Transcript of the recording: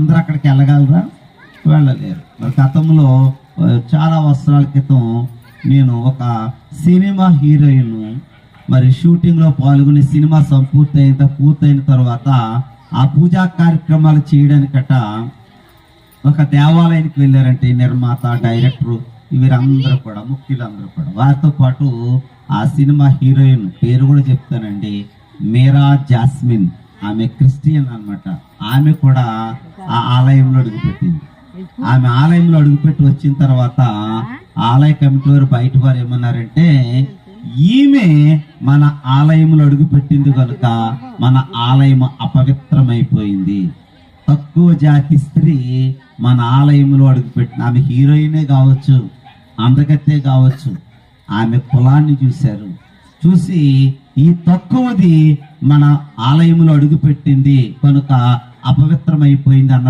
అందరూ అక్కడికి వెళ్ళగలరా? వెళ్ళలేరు. మరి గతంలో చాలా వస్త్రాల క్రితం నేను ఒక సినిమా హీరోయిన్ మరి షూటింగ్లో పాల్గొని సినిమా సంపూర్తి అయిన పూర్తయిన తర్వాత ఆ పూజా కార్యక్రమాలు చేయడానికట ఒక దేవాలయానికి వెళ్ళారంటే నిర్మాత డైరెక్టర్ వీరందరూ కూడా ముఖ్యులందరూ కూడా. వారితో పాటు ఆ సినిమా హీరోయిన్ పేరు కూడా చెప్తానండి. మీరా జాస్మిన్. ఆమె క్రిస్టియన్ అనమాట ఆమె కూడా ఆమె ఆలయంలో అడుగుపెట్టి వచ్చిన తర్వాత ఆలయ కమిటీ వారు బయట వారు ఏమన్నారంటే ఈమె మన ఆలయంలో అడుగుపెట్టింది కనుక మన ఆలయం అపవిత్రమైపోయింది. తక్కువ జాతి స్త్రీ మన ఆలయంలో అడుగుపెట్టిన ఆమె హీరోయినే కావచ్చు అందగత్తే కావచ్చు ఆమె కులాన్ని చూశారు. చూసి ఈ తక్కువది మన ఆలయంలో అడుగుపెట్టింది కనుక అపవిత్రమైపోయింది అన్న